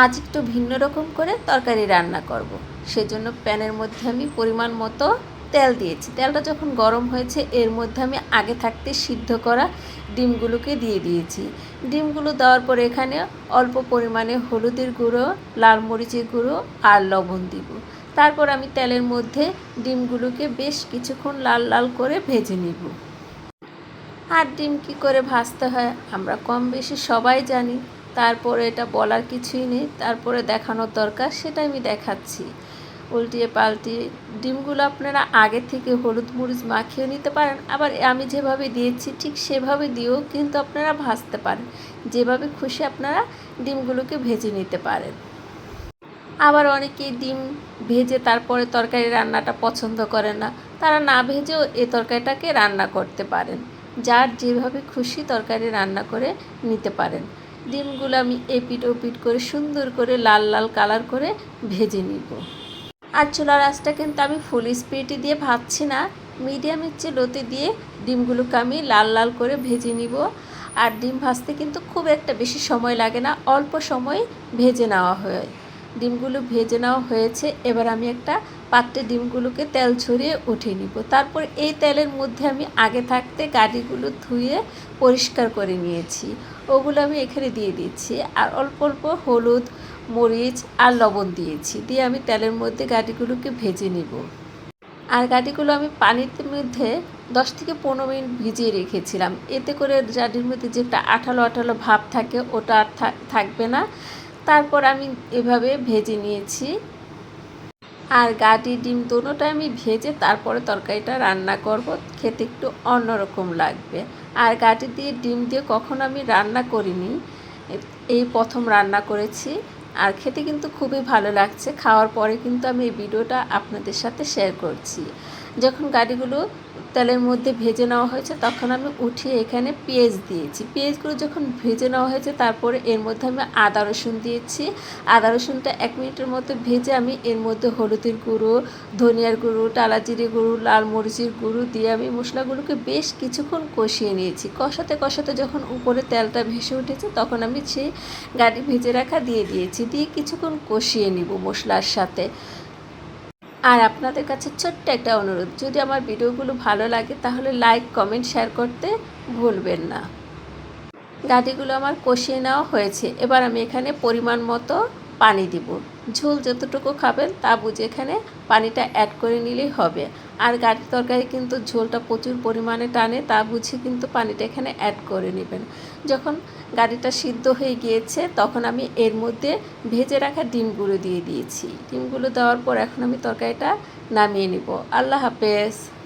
আজ একটু ভিন্ন রকম করে তরকারি রান্না করব। সেজন্য প্যানের মধ্যে আমি পরিমাণ মতো তেল দিয়েছি। তেলটা যখন গরম হয়েছে, এর মধ্যে আমি আগে থাকতে সিদ্ধ করা ডিমগুলোকে দিয়ে দিয়েছি। ডিমগুলো দেওয়ার পর এখানে অল্প পরিমাণে হলুদের গুঁড়ো, লাল মরিচের গুঁড়ো আর লবণ দিব। তারপর আমি তেলের মধ্যে ডিমগুলোকে বেশ কিছুক্ষণ লাল লাল করে ভেজে নিব। আর ডিম কী করে ভাজতে হয় আমরা কম বেশি সবাই জানি। তারপরে এটা বলার কিছুই নেই, তারপরে দেখানোর দরকার সেটা আমি দেখাচ্ছি। উল্টিয়ে পাল্টিয়ে ডিমগুলো আপনারা আগে থেকে হলুদ মরিচ মাখিয়ে নিতে পারেন, আবার আমি যেভাবে দিয়েছি ঠিক সেভাবে দিয়েও কিন্তু আপনারা ভাজতে পারেন। যেভাবে খুশি আপনারা ডিমগুলোকে ভেজে নিতে পারেন। আবার অনেকেই ডিম ভেজে তারপরে তরকারি রান্নাটা পছন্দ করে না, তারা না ভেজেও এ তরকারিটাকে রান্না করতে পারেন। যার যেভাবে খুশি তরকারি রান্না করে নিতে পারেন। ডিমগুলো আমি এপিট ওপিট করে সুন্দর করে লাল লাল কালার করে ভেজে নিব। আর চুলার আঁচটা কিন্তু আমি ফুল স্পিডে দিয়ে ভাজছি না মিডিয়ামের চেয়ে লোতে দিয়ে ডিমগুলোকে আমি লাল লাল করে ভেজে নিব। আর ডিম ভাজতে কিন্তু খুব একটা বেশি সময় লাগে না, অল্প সময় ভেজে নেওয়া হয়। ডিমগুলো ভেজে নেওয়া হয়েছে, এবার আমি একটা পাত্রে ডিমগুলোকে তেল ছড়িয়ে উঠিয়ে নিব। তারপর এই তেলের মধ্যে আমি আগে থাকতে গাড়িগুলো ধুয়ে পরিষ্কার করে নিয়েছি। ওগুলো আমি এখানে দিয়ে দিচ্ছি। আর অল্প অল্প হলুদ, মরিচ আর লবণ দিয়েছি। দিয়ে আমি তেলের মধ্যে গাড়িগুলোকে ভেজে নিব। আর গাড়িগুলো আমি পানির মধ্যে দশ থেকে পনেরো মিনিট ভিজিয়ে রেখেছিলাম। এতে করে জাডির মধ্যে যে একটা আঠালো আঠালো ভাব থাকে, ওটা আর থাকবে না। তারপর আমি এভাবে ভেজে নিয়েছি। আর গাটি ডিম দুটোটা আমি ভেজে তারপরে তরকারিটা রান্না করব। খেতে একটু অন্যরকম লাগবে। আর গাটি দিয়ে ডিম দিয়ে কখনো আমি রান্না করিনি। এই প্রথম রান্না করেছি। আর খেতে কিন্তু খুবই ভালো লাগছে। খাওয়ার পরে কিন্তু আমি এই ভিডিওটা আপনাদের সাথে শেয়ার করছি। যখন গাড়িগুলো তেলের মধ্যে ভেজে নেওয়া হয়েছে, তখন আমি উঠিয়ে এখানে পেঁয়াজ দিয়েছি। পেঁয়াজগুলো যখন ভেজে নেওয়া হয়েছে, তারপরে এর মধ্যে আমি আদা রসুন দিয়েছি। আদা রসুনটা এক মিনিটের মতো ভেজে আমি এর মধ্যে হলুদের গুঁড়ো, ধনিয়ার গুঁড়ো টালাজিরে গুঁড়ো, লাল মরিচের গুঁড়ো দিয়ে আমি মশলাগুলোকে বেশ কিছুক্ষণ কষিয়ে নিয়েছি। কষাতে কষাতে যখন উপরে তেলটা ভেসে উঠেছে, তখন আমি সেই গাড়ি ভেজে রাখা দিয়ে দিয়েছি। দিয়ে কিছুক্ষণ কষিয়ে নিব মশলার সাথে। আর আপনাদের কাছে ছোট্ট একটা অনুরোধ, যদি আমার ভিডিওগুলো ভালো লাগে তাহলে লাইক, কমেন্ট, শেয়ার করতে ভুলবেন না। গাটিগুলো আমার কষিয়ে নেওয়া হয়েছে। এবার আমি এখানে পরিমাণ মতো পানি দিব। ঝোল যতটুকু খাবেন তা বুঝে এখানে পানিটা অ্যাড করে নিলেই হবে। আর গাড়ির তরকারি কিন্তু ঝোলটা প্রচুর পরিমাণে টানে, তা বুঝে কিন্তু পানিটা এখানে অ্যাড করে নেবেন। যখন গাড়িটা সিদ্ধ হয়ে গিয়েছে, তখন আমি এর মধ্যে ভেজে রাখা ডিমগুলো দিয়ে দিয়েছি। ডিমগুলো দেওয়ার পর এখন আমি তরকারিটা নামিয়ে নিব। আল্লাহ হাফেজ।